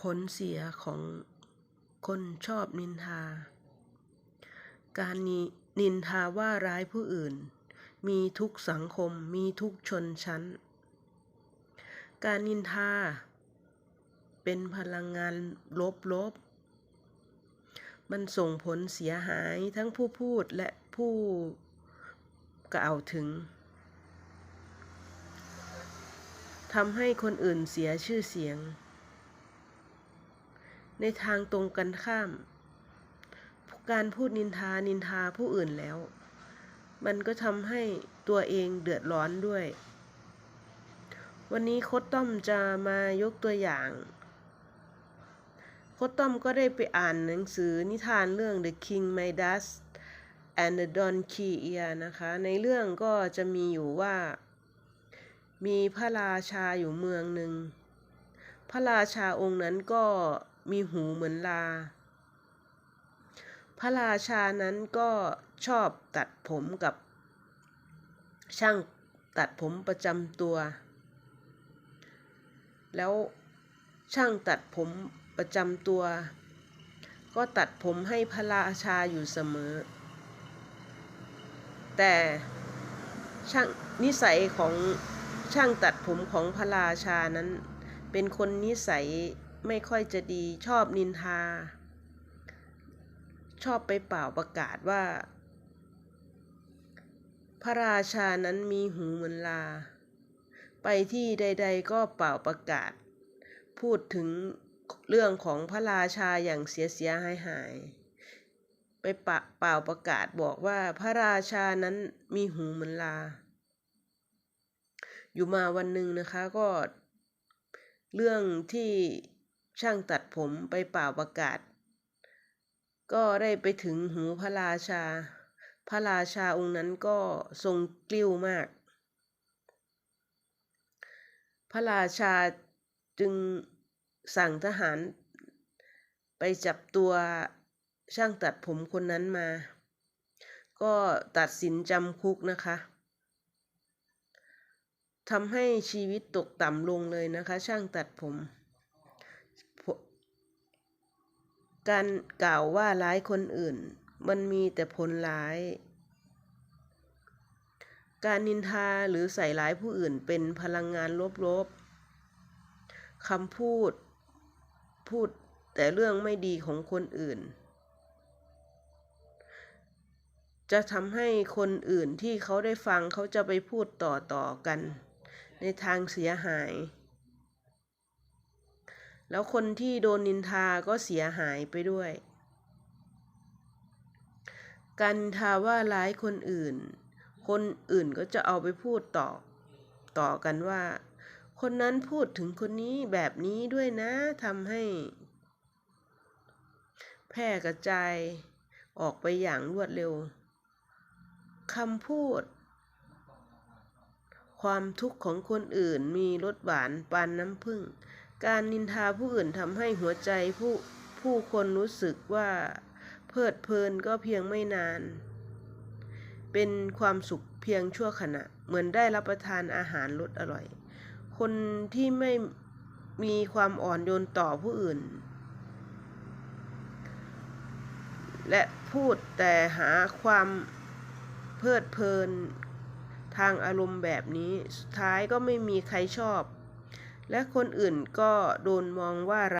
ผลเสียของคนชอบนินทา การนินินทาว่าร้ายผู้อื่น มีทุกสังคมมีทุกชนชั้น การนินทา เป็นพลังงานลบลบมันส่งผลเสียหายทั้งผู้พูดและผู้กล่าวถึงทำให้คนอื่นเสียชื่อเสียง ในทางตรงกันข้าม การพูดนินทานินทาผู้อื่นแล้ว มันก็ทำให้ตัวเองเดือดร้อนด้วย วันนี้โคดต้อมจะมายกตัวอย่างโคดต้อมก็ได้ไปอ่านหนังสือนิทานเรื่อง The King Midas and the Donkey Ear นะคะ ในเรื่องก็จะมีอยู่ว่า มีพระราชาอยู่เมืองหนึ่ง พระราชาองค์นั้นก็ มีหูเหมือนลา พระราชานั้นก็ชอบตัดผมกับช่างตัดผมประจำตัว แล้วช่างตัดผมประจำตัว ก็ตัดผมให้พระราชาอยู่เสมอ แต่ช่างนิสัยของช่างตัดผมของพระราชานั้น เป็นคนนิสัย ไม่ค่อยจะดีชอบนินทา ชอบไปเป่าประกาศว่า พระราชานั้นมีหูเหมือนลา ไปที่ใด ๆ ก็เป่าประกาศ พูดถึงเรื่องของพระราชาอย่างเสียเสียหายหายไปปะเป่าประกาศบอกว่าพระราชานั้นมีหูเหมือนลา อยู่มาวันหนึ่งนะคะก็เรื่องที่ ช่างตัดผมไปเป่าประกาศ ก็ได้ไปถึงหูพระราชา พระราชาองค์นั้นก็ทรงกลิ้วมาก พระราชาจึงสั่งทหารไปจับตัวช่างตัดผมคนนั้นมา ก็ตัดสินจำคุกนะคะทำให้ชีวิตตกต่ำลงเลยนะคะ ช่างตัดผม การกล่าวว่าร้ายคนอื่น มันมีแต่ผลร้าย การนินทาหรือใส่ร้ายผู้อื่นเป็นพลังงานลบๆคำพูด พูดแต่เรื่องไม่ดีของคนอื่น จะทำให้คนอื่นที่เขาได้ฟังเขาจะไปพูดต่อๆกัน ในทางเสียหาย แล้วคนที่โดนนินทาก็เสียหายไปด้วย การนินทาว่าร้ายคนอื่น คนอื่นก็จะเอาไปพูดต่อ ต่อกันว่า คนนั้นพูดถึงคนนี้แบบนี้ด้วยนะทำให้ แพร่กระจายออกไปอย่างรวดเร็วคำพูด ความทุกข์ของคนอื่นมีรสหวานปานน้ำผึ้ง การนินทาผู้อื่นทำให้หัวใจผู้ผู้คนรู้สึกว่าเพลิดเพลินก็เพียงไม่นาน เป็นความสุขเพียงชั่วขณะ เหมือนได้รับประทานอาหารรสอร่อย คนที่ไม่มีความอ่อนโยนต่อผู้อื่น และพูดแต่หาความเพลิดเพลินทางอารมณ์แบบนี้ สุดท้ายก็ไม่มีใครชอบ และคนอื่นก็โดนมองว่า